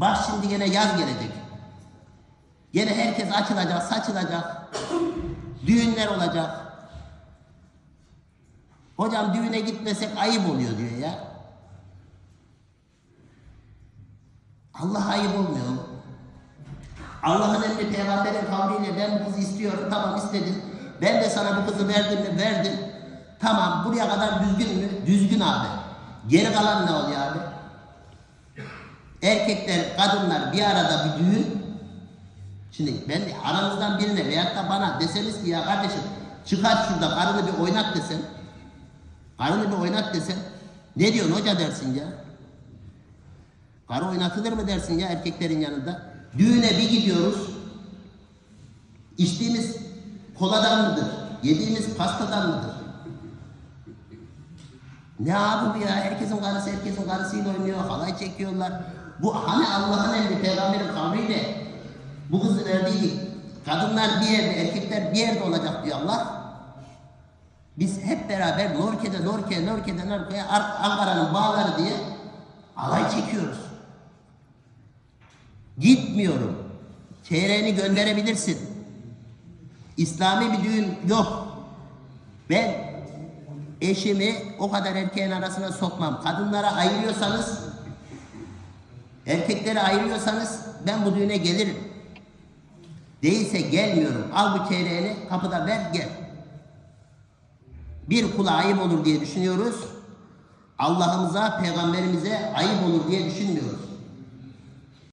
Bak şimdi gene yaz gelecek. Gene herkes açılacak, saçılacak. Düğünler olacak. Hocam düğüne gitmesek ayıp oluyor diyor ya. Allah ayıp olmuyor mu? Allah'ın emri peygamberin kavliyle ben bu kızı istiyorum. Tamam istedin. Ben de sana bu kızı verdim mi? Verdim. Tamam buraya kadar düzgün mü? Düzgün abi. Geri kalan ne oluyor abi? Erkekler, kadınlar bir arada bir düğün. Şimdi ben aranızdan birine veyahut da bana deseniz ki ya kardeşim çıkar şurada karını bir oynat desen. Karını bir oynat desen. Ne diyorsun hoca dersin ya. Karı oynatılır mı dersin ya erkeklerin yanında? Düğüne bir gidiyoruz. İçtiğimiz koladan mıdır? Yediğimiz pastadan mıdır? Ne abi ya? Herkesin karısı herkesin karısıyla oynuyor. Halay çekiyorlar. Bu hani Allah'ın emri peygamberin kavliyle bu kızı verdiği kadınlar bir yerde erkekler bir yerde olacak diyor Allah. Biz hep beraber Norke'de Norke, Norke'de Norke'ye Ar- Ankara'nın bağları diye alay çekiyoruz. Gitmiyorum. Çeyreğini gönderebilirsin. İslami bir düğün yok. Ben eşimi o kadar erkeğin arasına sokmam. Kadınlara ayırıyorsanız, erkekleri ayırıyorsanız ben bu düğüne gelirim. Değilse gelmiyorum. Al bu çeyreğini kapıda ver gel. Bir kula ayıp olur diye düşünüyoruz. Allah'ımıza, peygamberimize ayıp olur diye düşünmüyoruz.